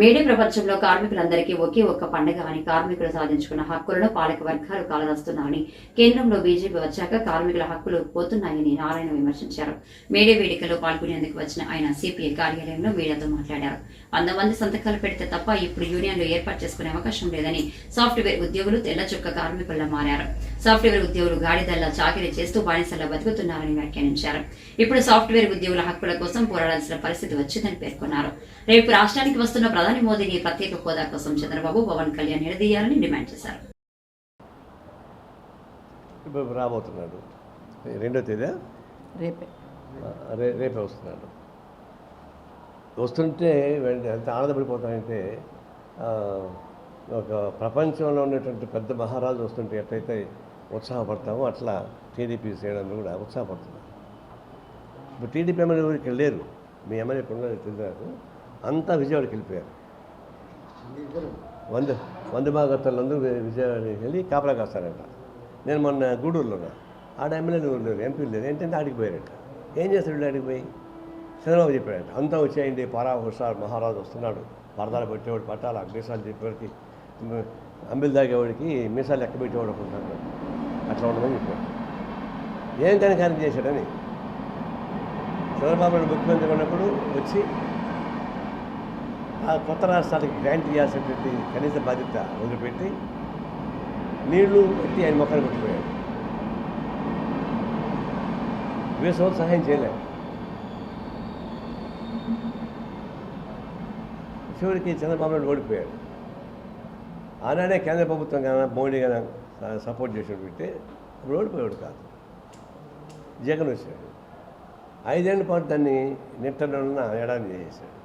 May Day ప్రపంచంలో కార్మికులందరికీ ఒకే ఒక్క పండగ అని కార్మికులు సాధించుకున్న హక్కులను పాలక వర్గాలు కాలదస్తున్నాయని కేంద్రంలో బీజేపీ వచ్చాక కార్మికుల హక్కులు పోతున్నాయని నారాయణ విమర్శించారు. మేడే వేడుకలో పాల్గొనేందుకు వచ్చిన ఆయన సిపిఐ కార్యాలయంలో మీడియాతో మాట్లాడారు. వంద మంది సంతకాలు పెడితే తప్ప ఇప్పుడు యూనియన్లు ఏర్పాటు చేసుకునే అవకాశం లేదని సాఫ్ట్వేర్ ఉద్యోగులు తెల్ల చుక్క కార్మికుల్లో మారారు. సాఫ్ట్వేర్ ఉద్యోగులు గాడిదల్లా చాకరీ చేస్తూ బానిసల్లా బతుకుతున్నారని వ్యాఖ్యానించారు. ఇప్పుడు సాఫ్ట్వేర్ ఉద్యోగుల హక్కుల కోసం పోరాడాల్సిన పరిస్థితి వచ్చిందని పేర్కొన్నారు. రేపు రాష్ట్రానికి వస్తున్న ప్రధాని మోదీని ప్రత్యేక హోదా కోసం చంద్రబాబు పవన్ కళ్యాణ్ నిలదీయాలని డిమాండ్ చేశారు. ఇప్పుడు రాబోతున్నాడు. రెండో తేదీ? రేపే. రేపే వస్తున్నాడు. వస్తుంటే ఎంత ఆనందపడిపోతామంటే ఆ, ఒక ప్రపంచంలో ఉన్నటువంటి పెద్ద మహారాజు వస్తుంటే ఎట్లయితే ఉత్సాహపడతామో అట్లా టీడీపీ శ్రేణులు కూడా ఉత్సాహపడుతున్నారు. ఇప్పుడు టీడీపీ ఎమ్మెల్యే ఊరికి లేరు మీ ఎమ్మెల్యే ఇప్పుడు ఉన్నది తెలియదు. అంతా విజయవాడకి వెళ్ళిపోయారు. వంద వంద భాగత్తులందరూ విజయవాడకి వెళ్ళి కాపలా కాస్తారంట. నేను మొన్న గూడూరులో ఉన్నా. ఆడ ఎమ్మెల్యేలు ఊరు లేరు ఎంపీలు లేరు. ఏంటంటే ఆడికి పోయారట. ఏం చేస్తాడు ఆడికి పోయి? చంద్రబాబు చెప్పాడంట. అంతా వచ్చేయండి పరా హుషార్ మహారాజు వస్తున్నాడు. పరదాలు పెట్టేవాడు పట్టాలి మీసాలు చెప్పేవాడికి అంబిల్ తాగేవాడికి మీసాలు లెక్క పెట్టేవాడు అనుకుంటాడు అట్లా ఉండమని చెప్పాడు. ఏం కనుక చేశాడని? చంద్రబాబు నాయుడు ముఖ్యమంత్రి ఉన్నప్పుడు వచ్చి ఆ కొత్త రాష్ట్రాలకు గ్రాంట్ ఇవ్వాల్సినటువంటి కనీస బాధ్యత వదిలిపెట్టి నీళ్ళు పెట్టి ఆయన మొక్కలు కొట్టిపోయాడు. వేసవి సహాయం చేయలేము చివరికి చంద్రబాబు నాయుడు ఓడిపోయాడు. ఆనాడే కేంద్ర ప్రభుత్వం కానీ మోడీ కానీ సపోర్ట్ చేసినట్టు పెట్టి అప్పుడు ఓడిపోయాడు కాదు. జగన్ వచ్చాడు. ఐదేళ్ళ పాటు దాన్ని నిట్టనున్న ఎడాన్ని చేశాడు.